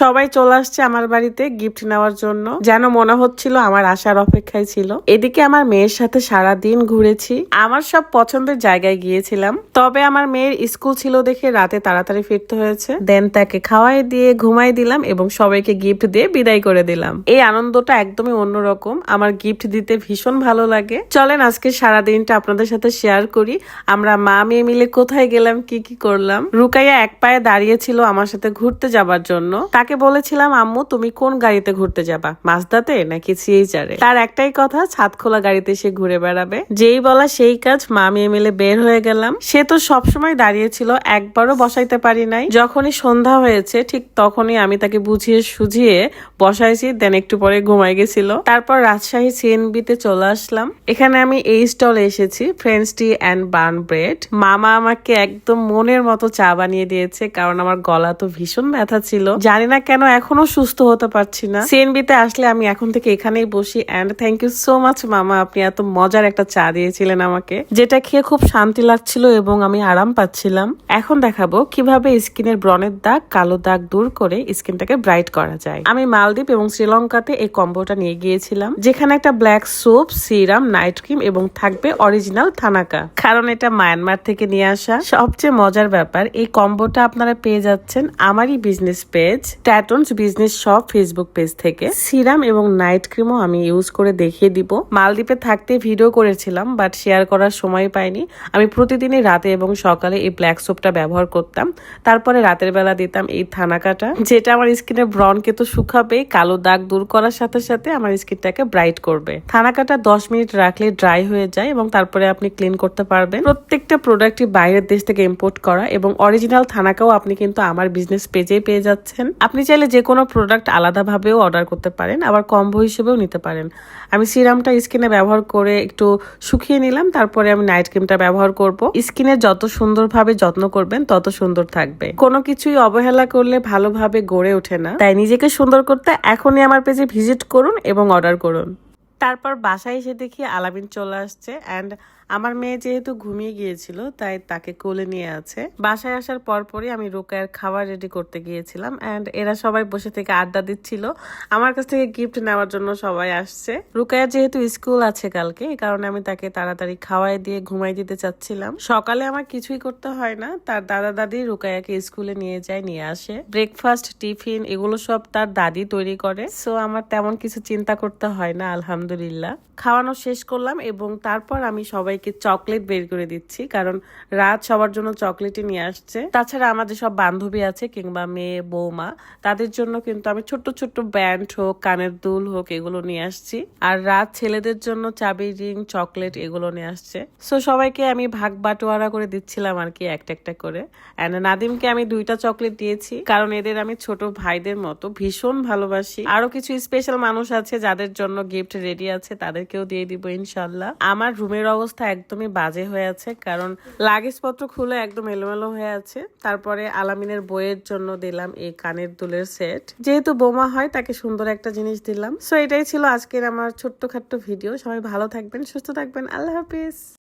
সবাই চলে আসছে আমার বাড়িতে গিফট নেওয়ার জন্য। যেন মনে হচ্ছিল আমার আসার অপেক্ষায় ছিল। এদিকে আমার মেয়ের সাথে সারা দিন ঘুরেছি। আমার সব পছন্দের জায়গায় গিয়েছিলাম। তবে আমার মেয়ের স্কুল ছিল দেখে রাতে তাড়াতাড়ি ফিরতে হয়েছে। দেন তাকে খাওয়াই দিয়ে ঘুমাই দিলাম এবং সবাইকে গিফট দিয়ে বিদায় করে দিলাম। এই আনন্দটা একদমই অন্যরকম। আমার গিফট দিতে ভীষণ ভালো লাগে। চলেন আজকে সারা দিনটা আপনাদের সাথে শেয়ার করি। আমরা মা মেয়ে মিলে কোথায় গেলাম, কি কি করলাম? রুকাইয়া এক পায়ে দাঁড়িয়ে ছিল আমার সাথে ঘুরতে যাবার জন্য। তাকে বলেছিলাম, আম্মু, তুমি কোন গাড়িতে ঘুরতে যাবা? মাছদাতে নাকি সিএইচারে তার একটাই কথা ছাদ খোলা গাড়িতে সে ঘুরে বেড়াবে। যেই বলা সেই কাজ, মা মেয়ে মিলে বের হয়ে গেলাম। সে তো সবসময় দাঁড়িয়ে ছিল, একবারও বসাইতে পারি নাই। যখনই সন্ধ্যা হয়েছে, ঠিক তখনই আমি তাকে বুঝিয়ে সুঝিয়ে বসাইছি, দেন একটু পরে ঘুমাই গেছিল। তারপর রাজশাহী সিএনবি তে চলে আসলাম। এখানে আমি এই স্টলে এসেছি French tea and burn bread মামা আমাকে একদম মনের মতো চা বানিয়ে দিয়েছে, কারণ আমার গলা তো ভীষণ ব্যথা ছিল। জানি না কেন এখনও সুস্থ হতে পারছি না। সিএনবি তে আসলে আমি এখন থেকে এখানেই বসি and thank you so much মামা, আপনি এত মজার একটা চা দিয়েছিলেন আমাকে, যেটা খেয়ে খুব শান্তি লাগছিল এবং আমি আরাম পাচ্ছিলাম। এখন দেখাবো কীভাবে স্কিনের ব্রণের দাগ, কালো দাগ দূর করে স্কিনটাকে ব্রাইট করা যায়। আমি মালদ্বীপ এবং শ্রীলঙ্কাতে এই কম্বোটা নিয়ে গিয়েছিলাম, যেখানে একটা black soap serum, night cream এবং থাকবে অরিজিনাল থানাকা। কারণ এটা মায়ানমার থেকে নিয়ে আসা। সবচেয়ে মজার ব্যাপার, এই কম্বোটা আপনারা পেয়ে যাচ্ছেন আমারই বিজনেস পেজ ট্যাটনস বিজনেস শপ ফেসবুক পেজ থেকে। সিরাম এবং নাইট ক্রিমও আমি ইউজ করে দেখিয়ে দিব। মালদ্বীপে থাকতে ভিডিও করেছিলাম বাট শেয়ার করার সময় পাইনি। আমি প্রতিদিনই রাতে এবং সকালে এই ব্ল্যাক সোপটা ব্যবহার করতাম। তারপরে রাতের বেলা দিতাম এই থানাকাটা, যেটা আমার স্কিনের ব্রনকে তো শুকাবে, কালো দাগ দূর করার সাথে সাথে আমার স্কিনটাকে ব্রাইট করবে। থানাকাটা দশ মিনিট রাখলে ড্রাই হয়ে যায় এবং তারপরে আপনি ক্লিন করতে পারবেন। প্রত্যেকটা প্রোডাক্টই বাইরের দেশ থেকে ইম্পোর্ট করা এবং অরিজিনাল থানাকাও আপনি কিন্তু আমার বিজনেস পেজেই পেয়ে যাচ্ছেন। আপনি চাইলে যে কোনো প্রোডাক্ট আলাদাভাবেও অর্ডার করতে পারেন, আবার কম্বো হিসেবেও নিতে পারেন। আমি সিরামটা স্কিনে ব্যবহার করে একটু শুকিয়ে নিলাম, তারপরে আমি নাইট ক্রিমটা ব্যবহার করব। স্কিনে যত সুন্দরভাবে যত্ন করবেন, তত সুন্দর থাকবে। কোনো কিছুই অবহেলা করলে ভালোভাবে গড়ে ওঠে না। তাই নিজেকে সুন্দর করতে এখনই আমার পেজে ভিজিট করুন এবং অর্ডার করুন। তারপর বাসায় এসে দেখি আলামিন চলে আসছে অ্যান্ড আমার মেয়ে যেহেতু ঘুমিয়ে গিয়েছিল, তাই তাকে কোলে নিয়ে আছে। বাসায় আসার পরপরই আমি রোকায়ের খাবার রেডি করতে গিয়েছিলাম অ্যান্ড এরা সবাই বসে থেকে আড্ডা দিচ্ছিল। আমার কাছ থেকে গিফট নেওয়ার জন্য সবাই আসছে। রুকায়া যেহেতু স্কুল আছে কালকে, এই কারণে আমি তাকে তাড়াতাড়ি খাওয়াই দিয়ে ঘুমাই দিতে চাচ্ছিলাম। সকালে আমার কিছুই করতে হয় না, তার দাদা দাদি রোকায়াকে স্কুলে নিয়ে যায়, নিয়ে আসে। ব্রেকফাস্ট টিফিন এগুলো সব তার দাদি তৈরি করে সো আমার তেমন কিছু চিন্তা করতে হয় না, আলহামদুলিল্লাহ। খাওয়ানো শেষ করলাম এবং তারপর আমি সবাইকে চকলেট বের করে দিচ্ছি, কারণ রাত সবার জন্য চকলেটই নিয়ে আসছে। তাছাড়া আমাদের সব বান্ধবী আছে, কিংবা মেয়ে, বৌমা, তাদের জন্য কিন্তু আমি ছোট্ট ছোট্ট ব্যান্ড হোক, কানের দুল হোক, এগুলো নিয়ে আসছি। আর রাত ছেলেদের জন্য চাবি, রিং, চকলেট এগুলো নিয়ে আসছে। সো সবাইকে আমি ভাগ বাটোয়ারা করে দিচ্ছিলাম আর কি একটা একটা করে। অ্যান্ড নাদিমকে আমি দুইটা চকলেট দিয়েছি, কারণ এদের আমি ছোট ভাইদের মতো ভীষণ ভালোবাসি। আরও কিছু স্পেশাল মানুষ আছে যাদের জন্য গিফট রেডি আছে, তাদেরকেও দিয়ে দিব ইনশাল্লাহ। আমার রুমের অবস্থা একদমই বাজে হয়ে আছে, কারণ লাগেজপত্র খুলে একদম এলোমেলো হয়ে আছে। তারপরে আলামিনের বইয়ের জন্য দিলাম এই কানের দুলের সেট। যেহেতু বোমা হয়, তাকে সুন্দর একটা জিনিস দিলাম। সো এটাই ছিল আজকের আমার ছোট্ট খাট্ট ভিডিও। সবাই ভালো থাকবেন, সুস্থ থাকবেন। আল্লাহ হাফিজ।